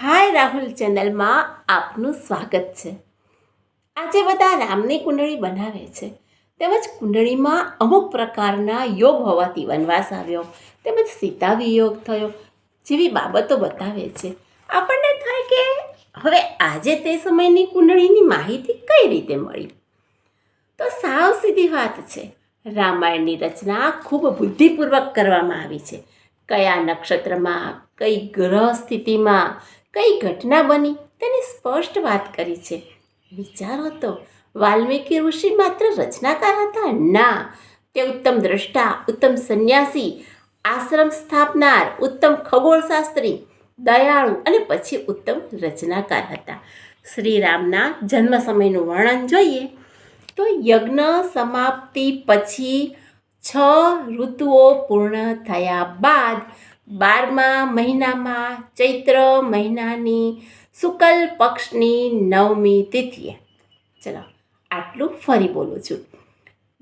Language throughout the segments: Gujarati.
હાય રાહુલ ચેનલમાં આપનું સ્વાગત છે. આજે બધા રામની કુંડળી બનાવે છે. તેમજ કુંડળીમાં અમુક પ્રકારના યોગ હોવાથી વનવાસ આવ્યો. તેમજ સીતા વિયોગ થયો જેવી બાબતો બતાવે છે. આપણને થાય કે હવે આજે તે સમયની કુંડળીની માહિતી કઈ રીતે મળી? તો સાવ સીધી વાત છે. રામાયણની રચના ખૂબ બુદ્ધિપૂર્વક કરવામાં આવી છે. કયા નક્ષત્રમાં, કઈ ગ્રહ સ્થિતિમાં, કઈ ઘટના બની, તેની સ્પષ્ટ વાત કરી છે. વિચારો તો, વાલ્મીકી ઋષિ માત્ર રચનાકાર હતા? ના. તે ઉત્તમ દ્રષ્ટા, ઉત્તમ સંન્યાસી, આશ્રમ સ્થાપનાર, ઉત્તમ ખગોળશાસ્ત્રી, દયાળુ અને પછી ઉત્તમ રચનાકાર હતા. શ્રીરામના જન્મ સમયનું વર્ણન જોઈએ તો યજ્ઞ સમાપ્તિ પછી છ ઋતુઓ પૂર્ણ થયા બાદ બારમા મહિનામાં ચૈત્ર મહિનાની શુકલ પક્ષની નવમી તિથિએ. ચલો, આટલું ફરી બોલું છું.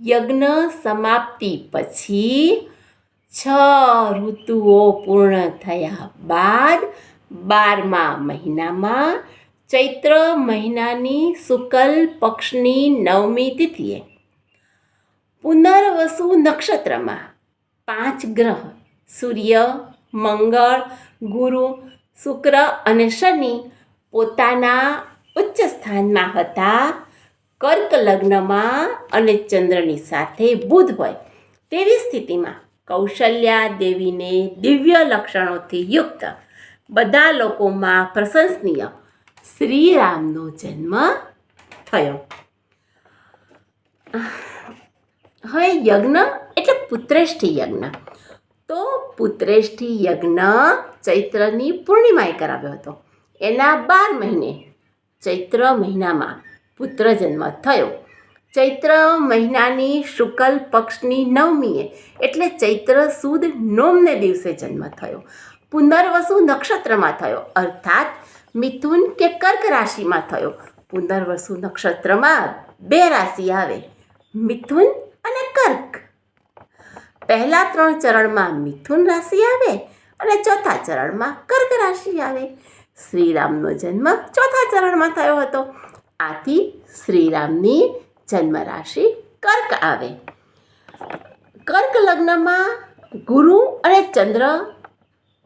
યજ્ઞ સમાપ્તિ પછી છ ઋતુઓ પૂર્ણ થયા બાદ બારમા મહિનામાં ચૈત્ર મહિનાની શુકલ પક્ષની નવમી તિથિએ. પુનર્વસુ નક્ષત્રમાં પાંચ ગ્રહ, સૂર્ય, મંગળ, ગુરુ, શુક્ર અને શનિ પોતાના ઉચ્ચ સ્થાનમાં હતા. કર્ક લગ્નમાં અને ચંદ્રની સાથે બુધ હોય તેવી સ્થિતિમાં કૌશલ્યા દેવીને દિવ્ય લક્ષણોથી યુક્ત બધા લોકોમાં પ્રશંસનીય શ્રીરામનો જન્મ થયો. હવે યજ્ઞ એટલે પુત્રેષ્ઠી યજ્ઞ. તો પુત્રેષ્ઠી યજ્ઞ ચૈત્રની પૂર્ણિમાએ કરાવ્યો હતો. એના બાર મહિને, ચૈત્ર મહિનામાં પુત્ર જન્મ થયો. ચૈત્ર મહિનાની શુકલ પક્ષની નવમીએ, એટલે ચૈત્ર સુદ નોમને દિવસે જન્મ થયો. પુનર્વસુ નક્ષત્રમાં થયો, અર્થાત મિથુન કે કર્ક રાશિમાં થયો. પુનર્વસુ નક્ષત્રમાં બે રાશિ આવે, મિથુન પહેલા ત્રણ ચરણમાં મિથુન રાશિ આવે અને ચોથા ચરણમાં કર્ક રાશિ આવે. શ્રીરામનો જન્મ ચોથા ચરણમાં થયો હતો. આથી શ્રીરામની જન્મ રાશિ કર્ક આવે. કર્ક લગ્નમાં ગુરુ અને ચંદ્ર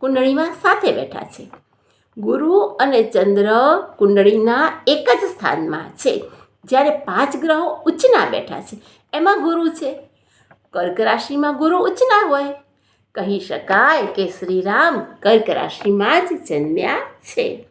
કુંડળીમાં સાથે બેઠા છે. ગુરુ અને ચંદ્ર કુંડળીના એક જ સ્થાનમાં છે. જ્યારે પાંચ ગ્રહો ઉચ્ચના બેઠા છે. એમાં ગુરુ છે. કર્ક રાશિમાં ગુરુ ઉચ્ચના હોય. કહી શકાય કે શ્રીરામ કર્ક રાશિમાં જ જન્મ્યા છે.